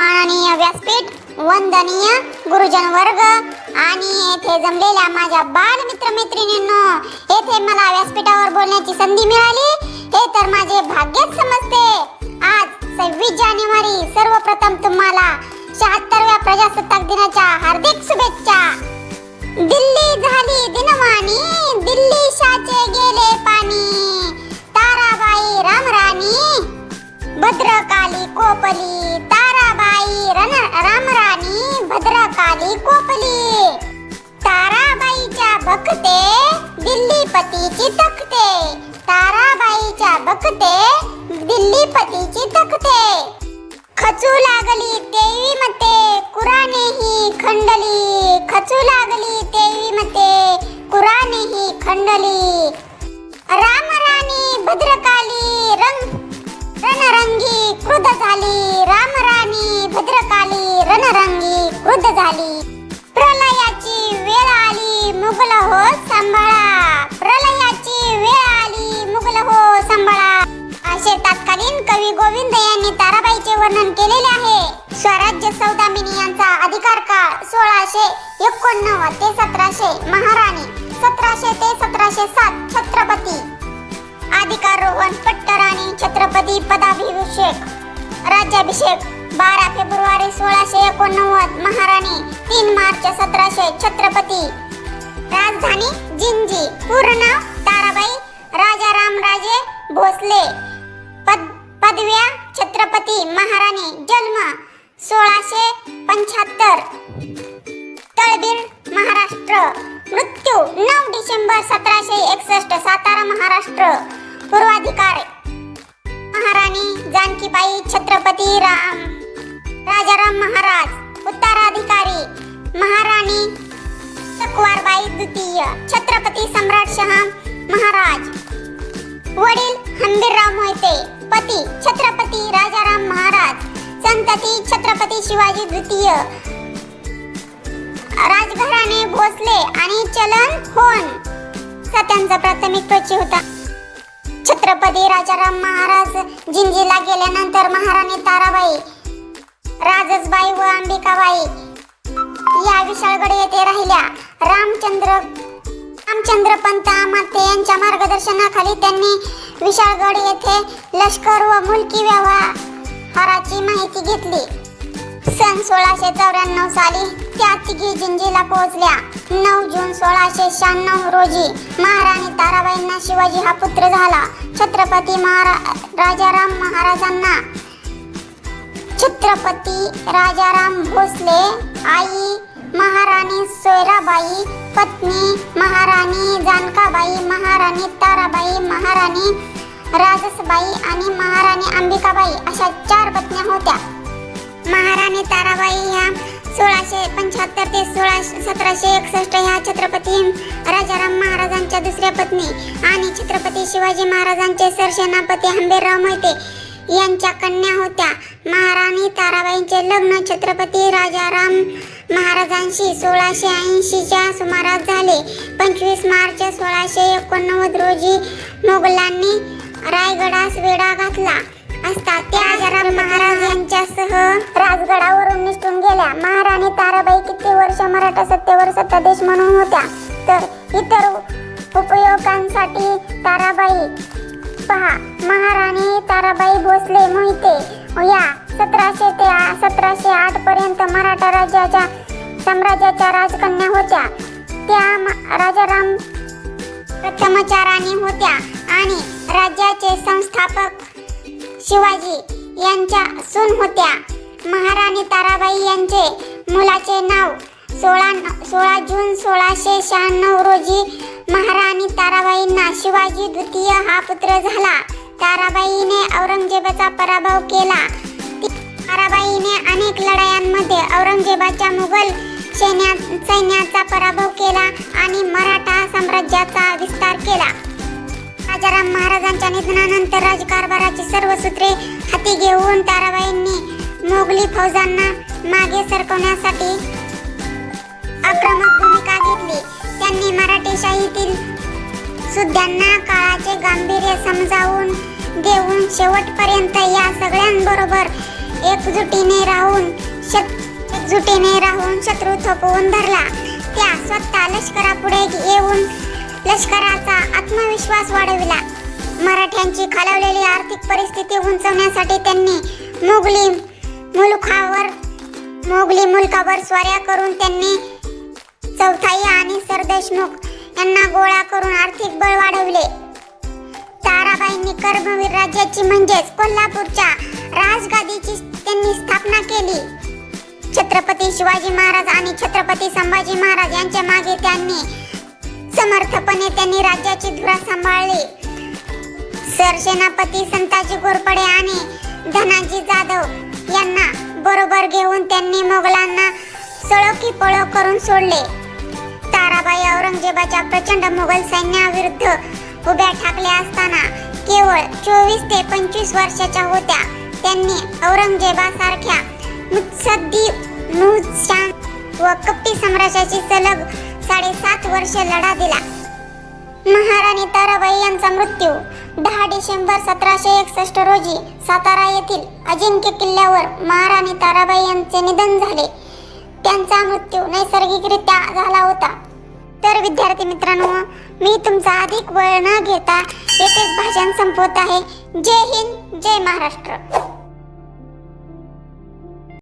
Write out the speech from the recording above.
माननीय व्यासपीठ वंदनीय गुरुजन वर्ग. आणि येथे जमलेल्या माझ्या बाल मित्र मैत्रिणींनो येथे मला व्यासपीठावर बोलण्याची संधी मिळाली. हे तर माझे भाग्यच समजते. आज सव्वीस जानेवारी सर्वप्रथम तुम्हाला शहात्तरव्या प्रजासत्ताक दिनाच्या हार्दिक शुभेच्छा. दिल्ली झाली दिनवाणी दिल्ली शाचे गेले पाणी. ताराबाईच्या दिल्ली पतीची तखते ताराबाईच्या बखते दिल्लीपतीची तखते खचू लागली देवी मते कुराने ही खंडली. खचू लागली देवी मते कुराने ही खंडली. रामराणी भद्रकाली रंग रणरंगी क्रुद्ध झाली. रामराणी भद्रकाली रणरंगी क्रुद्ध झाली. मुगल हो सांभाळा. प्रलयाची वेळ आली मुगल हो सांभाळा. असे तत्कालीन कवी गोविंद यांनी ताराबाईचे वर्णन केलेले आहे. स्वराज्य सौदामिनी यांचा अधिकार काळ सोळाशे एकोणनव्वद ते सतराशे महाराणी सतराशे ते सतराशे सात छत्रपती. अधिकारोहण पट्टराणी छत्रपती पदाभिषेक राज्याभिषेक बारा फेब्रुवारी सोळाशे एकोणनव्वद महाराणी तीन मार्च सतराशे छत्रपती. राजधानी जिंजी. पूर्ण नाव ताराबाई राजारामराजे भोसले. पद पदव्या छत्रपती महाराणी जन्म सोळाशे पंच्याहत्तर. तळबीड महाराष्ट्र. मृत्यू नऊ डिसेंबर सतराशे एकसष्ट. सातारा महाराष्ट्र. पूर्वाधिकार. महाराणी जानकीबाई छत्रपती राम. राजाराम महाराज. उत्तर छत्रपती सम्राट शहा महाराज. वडील हंबीरराव मोहिते पती छत्रपती राजाराम महाराज संतती छत्रपती शिवाजी द्वितीय. राजघराणे भोसले आणि चलन होन. असा त्यांचा प्राथमिक परिचय होता. छत्रपती राजाराम महाराज जिंजीला गेल्यानंतर महाराणी ताराबाई राजसबाई व अंबिकाबाई या विशाळगड येथे राहिल्या. रामचंद्र रामचंद्रपंत आमाते यांच्या मार्गदर्शनाखाली त्यांनी विशाळगड येथे लष्कर व मुलकी व्यवहाराची माहिती घेतली. सन सोळाशे चौऱ्याण्णव साली त्या तिघी जिंजीला पोहोचल्या. नऊ जून सोळाशे शहाण्णव रोजी महाराणी ताराबाईंना शिवाजी हा पुत्र झाला. छत्रपती महारा राजाराम महाराजांना छत्रपती राजाराम भोसले आई सोयराबाई पत्नी महाराणी जानकाबाई महाराणी ताराबाई महाराणी राजसबाई आणि महाराणी अंबिकाबाई अशा चार पत्न्या होत्या. महाराणी ताराबाई ह्या सोळाशे पंच्याहत्तर ते सोळाशे सतराशे एकसष्ट ह्या छत्रपती राजाराम महाराजांच्या दुसऱ्या पत्नी आणि छत्रपती शिवाजी महाराजांचे सरसेनापती आंबेराव मोहिते यांच्या कन्या होत्या. महाराणी ताराबाईंचे लग्न छत्रपती राजाराम महाराजांशी सोळाशे ऐंशीच्या सुमारास झाले. पंचवीस मार्च सोळाशे एकोणनव्वद रोजी मोगलांनी रायगडास वेढा घातला असता त्या राजाराम महाराज यांच्यासह राजगडावरून निसटून गेल्या. महाराणी ताराबाई किती वर्ष मराठा सत्तेवर सत्ताधीश म्हणून होत्या? तर इतर उपयोगांसाठी ताराबाई पहा. महाराणी ताराबाई भोसले मोहिते. या सतराशे ते सतराशे आठ पर्यंत मराठा राज्याच्या साम्राज्याच्या राजकन्या होत्या. त्या म- राजाराम प्रथमचाराणी होत्या आणि राज्याचे संस्थापक शिवाजी यांच्या सून होत्या. महाराणी ताराबाई यांचे मुलाचे नाव सोळा सोळा जून सोळाशे शहाण्णव रोजी महाराणी ताराबाईंना शिवाजी द्वितीय हा पुत्र झाला. ताराबाईने औरंगजेबाचा पराभव केला. ताराबाईने अनेक लढायांमध्ये औरंगजेबाच्या मुघल सैन्या सैन्याचा पराभव केला आणि मराठा साम्राज्याचा विस्तार केला. राजाराम महाराजांच्या निधनानंतर राजकारभाराची सर्व सूत्रे हाती घेऊन ताराबाईंनी मोगली फौजांना मागे सरकवण्यासाठी आक्रमक भूमिका घेतली. त्यांनी मराठेशाहीतील सुद्ध्यांना काळाचे गांभीर्य समजावून देऊन शेवटपर्यंत या सगळ्यांबरोबर एकजुटीने राहून शत एकजुटीने राहून शत्रू थोपवून धरला. त्या स्वतः लष्करापुढे येऊन लष्कराचा आत्मविश्वास वाढविला. मराठ्यांची खालावलेली आर्थिक परिस्थिती उंचवण्यासाठी त्यांनी मुघली मुलखावर मोगली मुलकावर स्वाऱ्या करून त्यांनी चौथाई आणि सरदेशमुख यांना गोळा करून आर्थिक बळ वाढवले. ताराबाईंनी कर्मवीर राज्याची म्हणजेच कोल्हापूरच्या राजगादीची त्यांनी स्थापना केली. छत्रपती शिवाजी महाराज आणि छत्रपती संभाजी महाराज यांच्या मागे त्यांनी समर्थपणे त्यांनी राज्याची धुरा सांभाळली. सरसेनापती संताजी घोरपडे आणि धनाजी जाधव यांना बरोबर घेऊन त्यांनी मोगलांना सळोखी पळो करून सोडले. ताराबाई औरंगजेबाच्या प्रचंड मुघल सैन्याविरुद्ध उभ्या ठाकल्या असताना केवळ चोवीस ते पंचवीस वर्षाच्या होत्या. त्यांनी औरंगजेबासारख्या मुत्सद्दी मुशान व कप्पी साम्राज्याची सलग साडेसात वर्ष लढा दिला. महाराणी ताराबाई यांचा मृत्यू दहा डिसेंबर सतराशे एकसष्ट रोजी सातारा येथील अजिंक्य किल्ल्यावर महाराणी ताराबाई यांचे निधन झाले. त्यांचा मृत्यू नैसर्गिकरित्या झाला होता. तर विद्यार्थी मित्रांनो मी तुमचा अधिक वेळ न घेता येथेच भाषण संपवत आहे. जय हिंद जय महाराष्ट्र.